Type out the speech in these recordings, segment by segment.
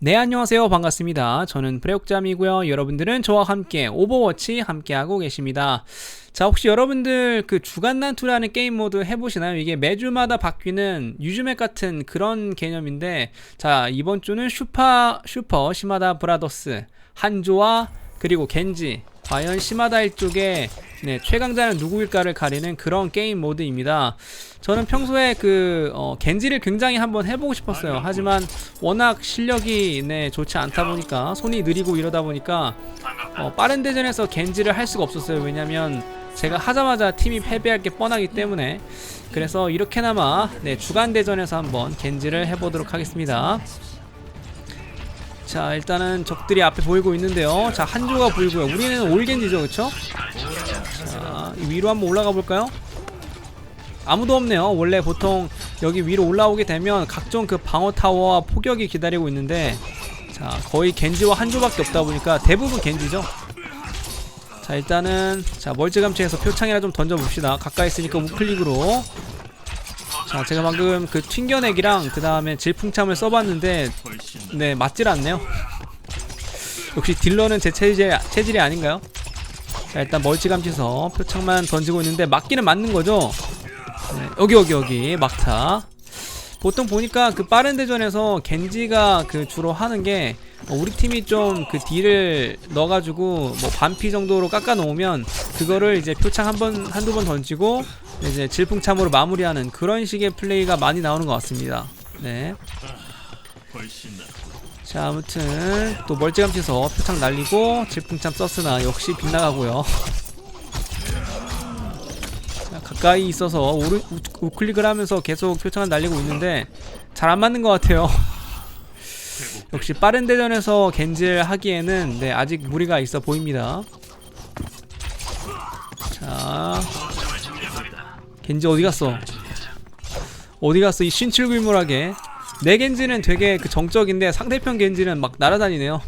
네 안녕하세요. 반갑습니다. 저는 프레옥잠이고요. 여러분들은 저와 함께 오버워치 함께하고 계십니다. 자 혹시 여러분들 그 주간 난투라는 게임 모드 해보시나요? 이게 매주마다 바뀌는 유즈맵 같은 그런 개념인데 자 이번 주는 슈퍼 슈퍼 시마다 브라더스 한조와 그리고 겐지 과연 시마다 일족의 네, 최강자는 누구일까를 가리는 그런 게임 모드입니다. 저는 평소에 그 어, 겐지를 굉장히 한번 해보고 싶었어요. 하지만 워낙 실력이 네, 좋지 않다 보니까 손이 느리고 이러다 보니까 어, 빠른 대전에서 겐지를 할 수가 없었어요. 왜냐면 제가 하자마자 팀이 패배할 게 뻔하기 때문에 그래서 이렇게나마 네, 주간 대전에서 한번 겐지를 해보도록 하겠습니다. 자 일단은 적들이 앞에 보이고 있는데요. 자 한조가 보이고요. 우리는 올겐지죠, 그렇죠? 자, 이 위로 한번 올라가 볼까요? 아무도 없네요. 원래 보통 여기 위로 올라오게 되면 각종 그 방어 타워와 포격이 기다리고 있는데 자, 거의 겐지와 한조밖에 없다 보니까 대부분 겐지죠. 자, 일단은 자, 멀찌감치해서 표창이나 좀 던져 봅시다. 가까이 있으니까 우클릭으로 자, 제가 방금 그 튕겨내기랑 그 다음에 질풍참을 써봤는데 네, 맞질 않네요. 역시 딜러는 제 체질, 체질이 아닌가요? 자 일단 멀찌감치서 표창만 던지고 있는데 맞기는 맞는 거죠 네, 여기 여기 여기 막타 보통 보니까 그 빠른 대전에서 겐지가 그 주로 하는 게 어, 우리 팀이 좀 그 딜을 넣어가지고 뭐 반피 정도로 깎아 놓으면 그거를 이제 표창 한 번 한두 번 던지고 이제 질풍참으로 마무리하는 그런 식의 플레이가 많이 나오는 것 같습니다. 네. 자 아무튼 또 멀찌감치서 표창 날리고 질풍참 썼으나 역시 빗나가고요 자, 가까이 있어서 우클릭을 하면서 계속 표창을 날리고 있는데 잘 안 맞는 것 같아요 역시 빠른 대전에서 겐질 하기에는 네 아직 무리가 있어 보입니다. 자 겐지 어디 갔어? 어디 갔어? 이 신출귀물하게. 내 겐지는 되게 그 정적인데 상대편 겐지는 막 날아다니네요.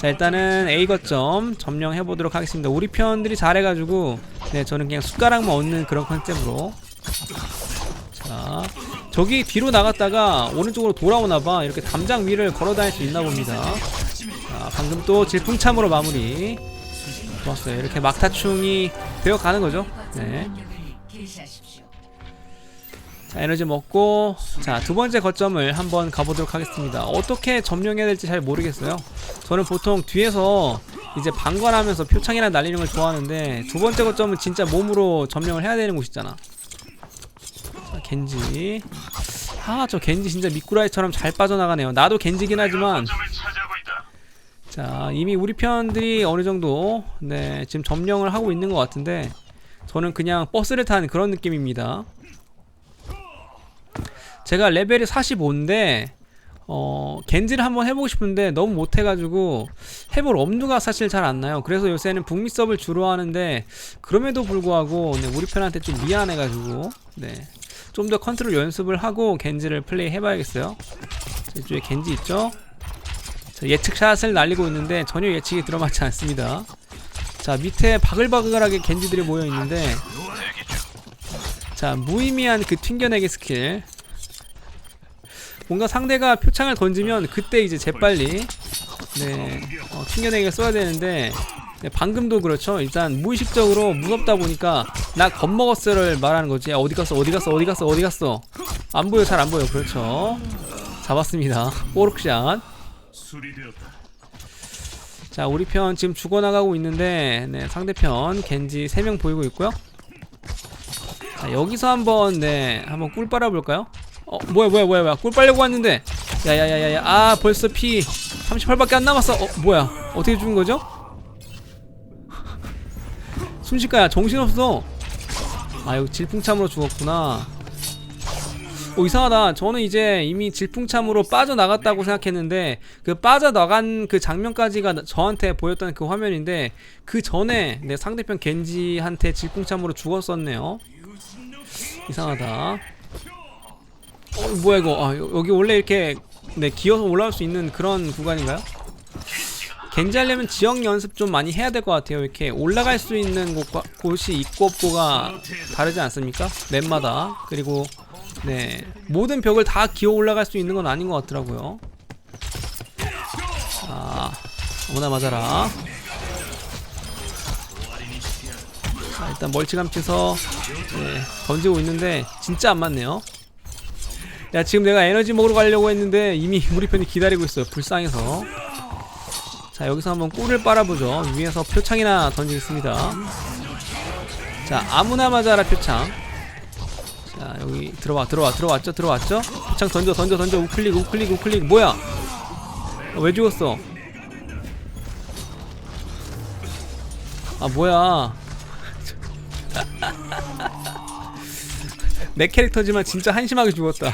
자 일단은 A 거점 점령해 보도록 하겠습니다. 우리 편들이 잘해가지고 네 저는 그냥 숟가락만 얻는 그런 컨셉으로. 자 저기 뒤로 나갔다가 오른쪽으로 돌아오나봐 이렇게 담장 위를 걸어다닐 수 있나 봅니다. 자 방금 또 질풍참으로 마무리 좋았어요. 이렇게 막타충이 되어가는 거죠. 네. 자 에너지 먹고 자 두번째 거점을 한번 가보도록 하겠습니다 어떻게 점령해야 될지 잘 모르겠어요 저는 보통 뒤에서 이제 방관하면서 표창이나 날리는 걸 좋아하는데 두번째 거점은 진짜 몸으로 점령을 해야 되는 곳이잖아 자 겐지 아 저 겐지 진짜 미꾸라지처럼 잘 빠져나가네요 나도 겐지긴 하지만 자 이미 우리 편들이 어느정도 네 지금 점령을 하고 있는 것 같은데 저는 그냥 버스를 타는 그런 느낌입니다 제가 레벨이 45인데 어 겐지를 한번 해보고 싶은데 너무 못해가지고 해볼 엄두가 사실 잘 안 나요. 그래서 요새는 북미 서브를 주로 하는데 그럼에도 불구하고 네, 우리 편한테 좀 미안해가지고 네. 좀 더 컨트롤 연습을 하고 겐지를 플레이 해봐야겠어요. 이쪽에 겐지 있죠? 자, 예측 샷을 날리고 있는데 전혀 예측이 들어맞지 않습니다. 자 밑에 바글바글하게 겐지들이 모여 있는데 자 무의미한 그 튕겨내기 스킬 뭔가 상대가 표창을 던지면 그때 이제 재빨리 네 어, 튕겨내기를 써야 되는데 네, 방금도 그렇죠. 일단 무의식적으로 무섭다 보니까 나 겁먹었어를 말하는 거지. 야, 어디 갔어? 어디 갔어? 어디 갔어? 어디 갔어? 안 보여 잘 안 보여. 그렇죠. 잡았습니다. 뽀록샷 자 우리 편 지금 죽어나가고 있는데 네 상대편 겐지 3명 보이고 있고요. 자 여기서 한번 네 한번 꿀 빨아 볼까요? 어 뭐야 뭐야 뭐야 뭐야. 꿀 빨려고 왔는데. 야야야야야. 아 벌써 피 38밖에 안 남았어. 어 뭐야. 어떻게 죽은 거죠? 순식간에 정신없어. 아 여기 질풍참으로 죽었구나. 어 이상하다. 저는 이제 이미 질풍참으로 빠져나갔다고 생각했는데 그 빠져나간 그 장면까지가 저한테 보였던 그 화면인데 그 전에 내 상대편 겐지한테 질풍참으로 죽었었네요. 이상하다. 어 뭐야 이거? 아 여- 여기 원래 이렇게 네 기어서 올라올 수 있는 그런 구간인가요? 겐지 하려면 지역 연습 좀 많이 해야 될 것 같아요 이렇게 올라갈 수 있는 곳과, 곳이 있고 없고가 다르지 않습니까? 맵마다 그리고 네 모든 벽을 다 기어 올라갈 수 있는 건 아닌 것 같더라고요. 자, 아무나 맞아라. 자, 일단 멀찌감치서 네, 던지고 있는데 진짜 안 맞네요. 야 지금 내가 에너지 먹으러 가려고 했는데 이미 우리 편이 기다리고 있어요. 불쌍해서. 자 여기서 한번 꿀을 빨아보죠. 위에서 표창이나 던지겠습니다. 자 아무나 맞아라 표창. 자 여기 들어와 들어와 들어왔죠 들어왔죠. 표창 던져 던져 던져 우클릭 우클릭 우클릭 뭐야? 어, 왜 죽었어? 아 뭐야? 내 캐릭터지만 진짜 한심하게 죽었다.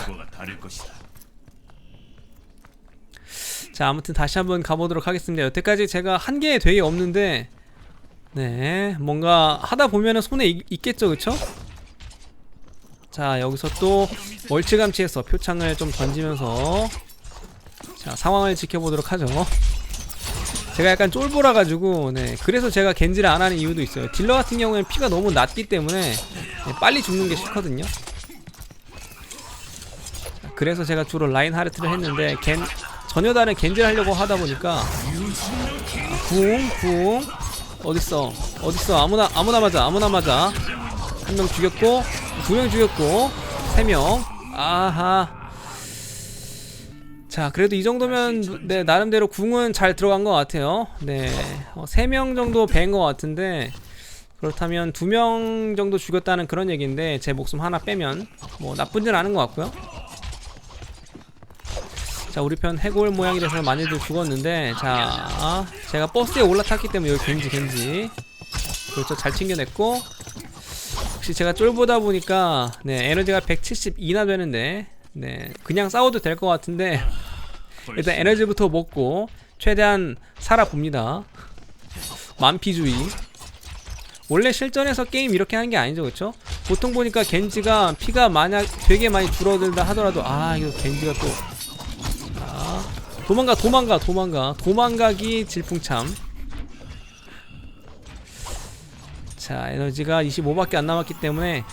자 아무튼 다시 한번 가보도록 하겠습니다. 여태까지 제가 한 게 되게 없는데 네 뭔가 하다 보면은 손에 있, 있겠죠 그쵸? 자 여기서 또 멀찌감치해서 표창을 좀 던지면서 자 상황을 지켜보도록 하죠. 제가 약간 쫄보라 가지고 네 그래서 제가 겐지를 안 하는 이유도 있어요. 딜러 같은 경우에는 피가 너무 낮기 때문에 네, 빨리 죽는 게 싫거든요. 자, 그래서 제가 주로 라인 하르트를 했는데 겐 전혀 다른 겐지를 하려고 하다 보니까 쿵쿵. 어딨어? 어딨어? 아무나 아무나 맞아 아무나 맞아. 한 명 죽였고 두 명 죽였고 세 명. 아하. 자 그래도 이 정도면 네 나름대로 궁은 잘 들어간 것 같아요. 네세 명 정도 뵌 것 같은데 그렇다면 두 명 정도 죽였다는 그런 얘기인데 제 목숨 하나 빼면 뭐 나쁘진 않은 것 같고요 자 우리 편 해골 모양이 돼서 많이들 죽었는데 자 제가 버스에 올라탔기 때문에 여기 겐지 겐지. 그렇죠. 잘 챙겨냈고. 혹시 제가 쫄보다 보니까 네 에너지가 172나 되는데 네 그냥 싸워도 될 것 같은데 일단 에너지부터 먹고 최대한 살아봅니다. 만피주의. 원래 실전에서 게임 이렇게 하는 게 아니죠 그쵸? 보통 보니까 겐지가 피가 만약 되게 많이 줄어들다 하더라도 아 이거 겐지가 또 자, 도망가 도망가 도망가. 도망가기 질풍참. 자 에너지가 25밖에 안 남았기 때문에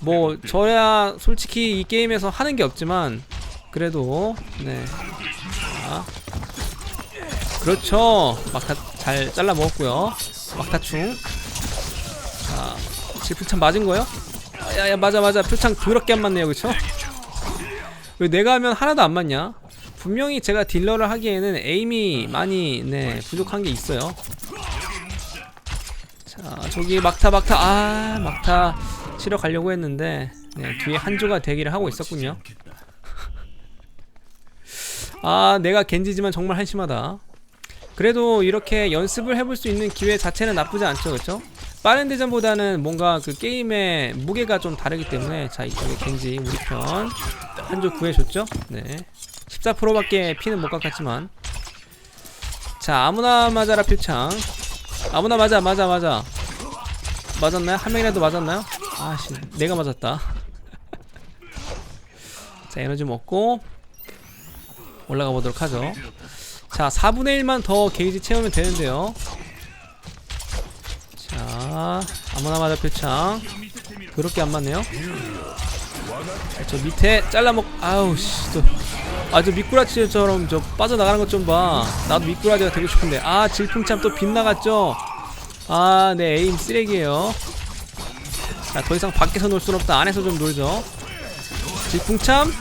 뭐 저야 솔직히 이 게임에서 하는 게 없지만 그래도 네. 자, 그렇죠. 막타 잘 잘라 먹었고요. 막타충. 자 질풍참 맞은 거요? 아, 야야 맞아 맞아. 표창 더럽게 안 맞네요. 그쵸? 왜 내가 하면 하나도 안 맞냐? 분명히 제가 딜러를 하기에는 에임이 많이 네 부족한 게 있어요. 자 저기 막타 막타 아 막타 치러 가려고 했는데 네, 뒤에 한조가 대기를 하고 있었군요. 아 내가 겐지지만 정말 한심하다. 그래도 이렇게 연습을 해볼 수 있는 기회 자체는 나쁘지 않죠, 그렇죠? 빠른 대전보다는 뭔가 그 게임의 무게가 좀 다르기 때문에 자 이쪽에 겐지 우리 편 한조 구해줬죠? 네. 14%밖에 피는 못 깎았지만. 자 아무나 맞아라 표창. 아무나 맞아 맞아 맞아. 맞았나요? 한 명이라도 맞았나요? 아씨 내가 맞았다. 자 에너지 먹고 올라가 보도록 하죠. 자 4분의 1만 더 게이지 채우면 되는데요. 자 아무나 맞아 표창. 그렇게 안 맞네요. 자, 저 밑에 잘라먹 아우 씨 또 아 저 미꾸라지처럼 저 빠져나가는 것 좀 봐. 나도 미꾸라지가 되고 싶은데. 아 질풍참 또 빗나갔죠. 아, 네 에임 쓰레기예요. 자, 더 이상 밖에서 놀 순 없다. 안에서 좀 놀죠. 질풍참.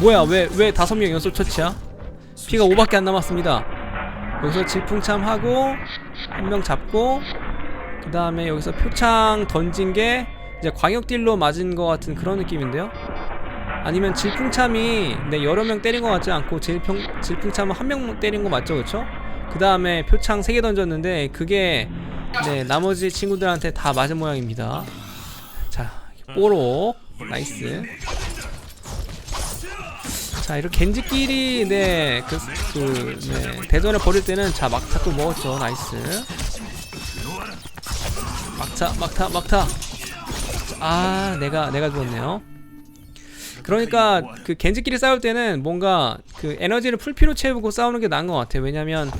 뭐야? 왜 왜 다섯 명 연속 처치야? 피가 5밖에 안 남았습니다. 여기서 질풍참 하고 한 명 잡고 그 다음에 여기서 표창 던진 게 이제 광역 딜로 맞은 것 같은 그런 느낌인데요. 아니면 질풍참이 네, 여러 명 때린 것 같지 않고 질풍, 질풍참은 한 명 때린 거 맞죠? 그쵸? 그 다음에 표창 3개 던졌는데 그게 네 나머지 친구들한테 다 맞은 모양입니다. 자 뽀록 나이스. 자 이렇게 겐지끼리 네그 그, 네, 대전을 벌일 때는 자 막타 또 먹었죠. 나이스. 막타 막타 막타. 아 내가 내가 죽었네요 그러니까 그 겐지끼리 싸울 때는 뭔가 그 에너지를 풀피로 채우고 싸우는 게 나은 것 같아요. 왜냐면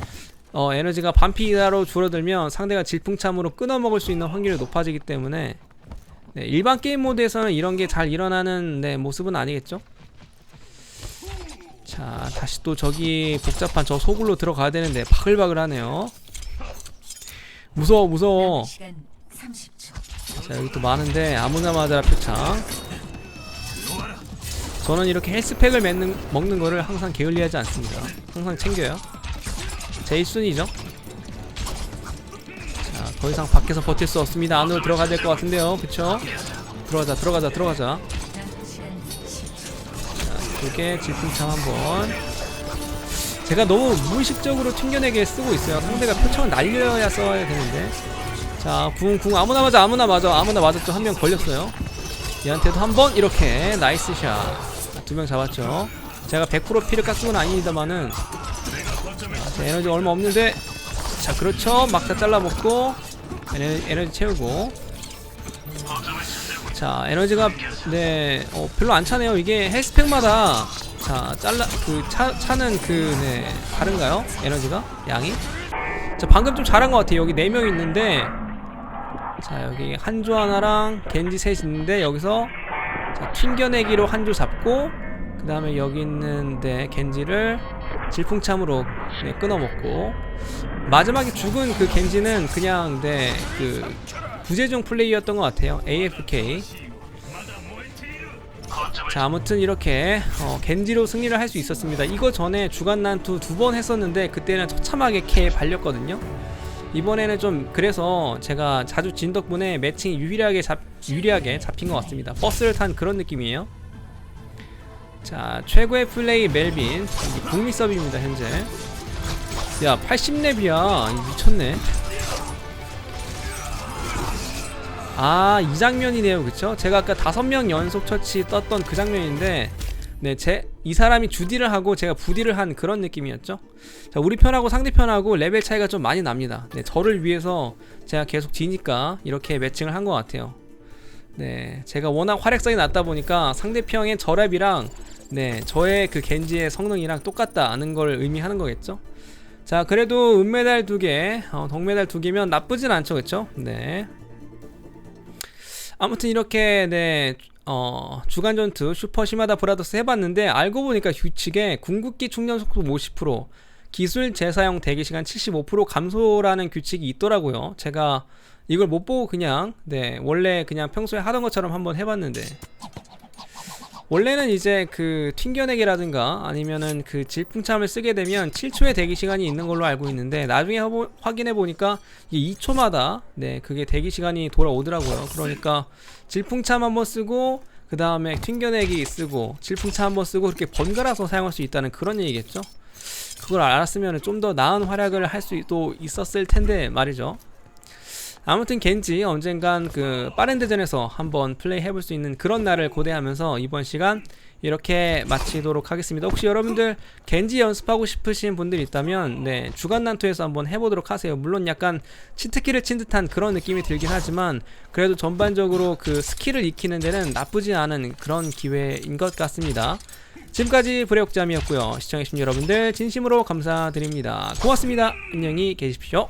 어 에너지가 반피 이하로 줄어들면 상대가 질풍참으로 끊어먹을 수 있는 확률이 높아지기 때문에 네, 일반 게임 모드에서는 이런 게 잘 일어나는 네, 모습은 아니겠죠? 자, 다시 또 저기 복잡한 저 소굴로 들어가야 되는데 바글바글하네요. 무서워, 무서워. 시간 30초. 자, 여기 또 많은데 아무나 맞아라 표창. 저는 이렇게 헬스팩을 먹는, 먹는 거를 항상 게을리하지 않습니다. 항상 챙겨요. 제 1순위죠. 자, 더 이상 밖에서 버틸 수 없습니다. 안으로 들어가야 될 것 같은데요. 그쵸? 들어가자, 들어가자, 들어가자. 10초. 이렇게 질풍참 한번. 제가 너무 무의식적으로 튕겨내게 쓰고 있어요. 상대가 표창을 날려야 써야 되는데. 자, 궁, 궁 아무나 맞아, 아무나 맞아, 아무나 맞았죠. 한 명 걸렸어요. 얘한테도 한번 이렇게 나이스 샷. 두 명 잡았죠. 제가 100% 피를 깎은 건 아닙니다만은 자, 에너지 얼마 없는데 자, 그렇죠. 막 다 잘라먹고 에너지, 에너지 채우고 자, 에너지가 네, 어, 별로 안 차네요. 이게 헬스팩마다 자, 잘라 그 차, 차는 그 네, 다른가요? 에너지가 양이? 자, 방금 좀 잘한 것 같아요. 여기 네명 있는데 자, 여기 한조 하나랑 겐지 셋 있는데 여기서 자, 튕겨내기로 한조 잡고 그 다음에 여기 있는 데 겐지를 질풍참으로 네, 끊어먹고 마지막에 죽은 그 겐지는 그냥 네그 부재중 플레이였던 것 같아요. AFK. 자 아무튼 이렇게 어, 겐지로 승리를 할 수 있었습니다. 이거 전에 주간 난투 두 번 했었는데 그때는 처참하게 캐 발렸거든요. 이번에는 좀 그래서 제가 자주 진 덕분에 매칭이 유리하게 잡 유리하게 잡힌 것 같습니다. 버스를 탄 그런 느낌이에요. 자 최고의 플레이 멜빈 북미 서브입니다 현재. 야 80렙이야 미쳤네. 아, 이 장면이네요. 그쵸? 제가 아까 다섯 명 연속 처치 떴던 그 장면인데, 네, 제, 이 사람이 주디를 하고 제가 부디를 한 그런 느낌이었죠? 자, 우리 편하고 상대편하고 레벨 차이가 좀 많이 납니다. 네, 저를 위해서 제가 계속 지니까 이렇게 매칭을 한 것 같아요. 네, 제가 워낙 활약성이 낮다 보니까 상대편의 저랩이랑, 네, 저의 그 겐지의 성능이랑 똑같다는 걸 의미하는 거겠죠? 자, 그래도 은메달 두 개, 어, 동메달 두 개면 나쁘진 않죠, 그쵸? 네. 아무튼 이렇게 네 어, 주간 전투 슈퍼 시마다 브라더스 해봤는데 알고 보니까 규칙에 궁극기 충전 속도 50% 기술 재사용 대기 시간 75% 감소라는 규칙이 있더라고요. 제가 이걸 못 보고 그냥 네 원래 그냥 평소에 하던 것처럼 한번 해봤는데 원래는 이제 그 튕겨내기라든가 아니면은 그 질풍참을 쓰게 되면 7초의 대기 시간이 있는 걸로 알고 있는데 나중에 허보- 확인해 보니까 이게 2초마다 네 그게 대기 시간이 돌아오더라고요. 그러니까 질풍참 한번 쓰고 그 다음에 튕겨내기 쓰고 질풍참 한번 쓰고 이렇게 번갈아서 사용할 수 있다는 그런 얘기겠죠. 그걸 알았으면 좀 더 나은 활약을 할 수도 있었을 텐데 말이죠. 아무튼 겐지 언젠간 그 빠른 대전에서 한번 플레이 해볼 수 있는 그런 날을 고대하면서 이번 시간 이렇게 마치도록 하겠습니다. 혹시 여러분들 겐지 연습하고 싶으신 분들 있다면 네 주간 난투에서 한번 해보도록 하세요. 물론 약간 치트키를 친 듯한 그런 느낌이 들긴 하지만 그래도 전반적으로 그 스킬을 익히는 데는 나쁘지 않은 그런 기회인 것 같습니다. 지금까지 브레옥잠이었고요. 시청해주신 여러분들 진심으로 감사드립니다. 고맙습니다. 안녕히 계십시오.